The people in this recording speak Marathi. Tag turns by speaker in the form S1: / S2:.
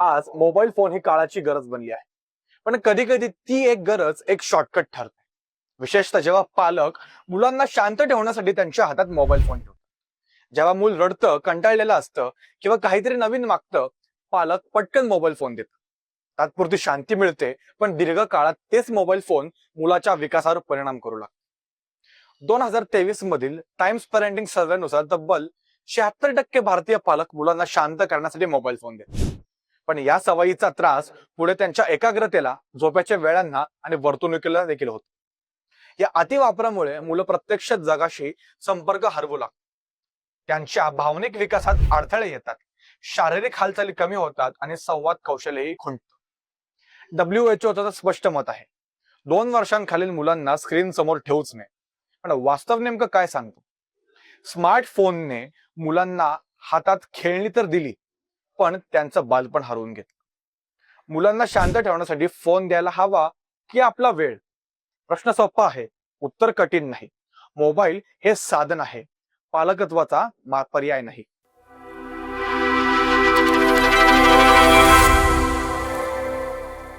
S1: आज मोबाईल फोन ही काळाची गरज बनली आहे. पण कधी कधी ती एक गरज एक शॉर्टकट ठरते. विशेषतः जेव्हा पालक मुलांना शांत ठेवण्यासाठी त्यांच्या हातात मोबाईल फोन ठेवतात. जेव्हा मूल रडतं कंटाळलेलं असतं किंवा काहीतरी नवीन मागतं पालक पटकन मोबाईल फोन देतात तात्पुरती शांती मिळते पण दीर्घ काळात तेच मोबाईल फोन मुलाच्या विकासावर परिणाम करू लागतो. दोन हजार तेवीस मधील टाइम्स पॅरेंटिंग सर्व्हेनुसार तब्बल शहात्तर टक्के भारतीय पालक मुलांना शांत करण्यासाठी मोबाईल फोन देतात. पण या सवयीचा त्रास पुढे त्यांच्या एकाग्रतेला झोप्याच्या वेळांना आणि वर्तणुकीला देखील होतो. या अतिवापरामुळे मुलं प्रत्यक्ष जगाशी संपर्क हरवू लागतात. त्यांच्या भावनिक विकासात अडथळे येतात. शारीरिक हालचाली कमी होतात आणि संवाद कौशल्यही खुंटत. डब्ल्यू एच ओचं स्पष्ट मत आहे. दोन वर्षांखालील मुलांना स्क्रीन समोर ठेवूच नये. पण वास्तव नेमकं काय सांगतो? स्मार्टफोनने मुलांना हातात खेळणी तर दिली पण त्यांचं बालपण हरवून घेतलं मुलांना शांत ठेवण्यासाठी फोन द्यायला हवा की आपला वेळ. प्रश्न सोपा आहे उत्तर कठीण नाही. मोबाईल हे साधन आहे. पालकत्वाचा पर्याय नाही.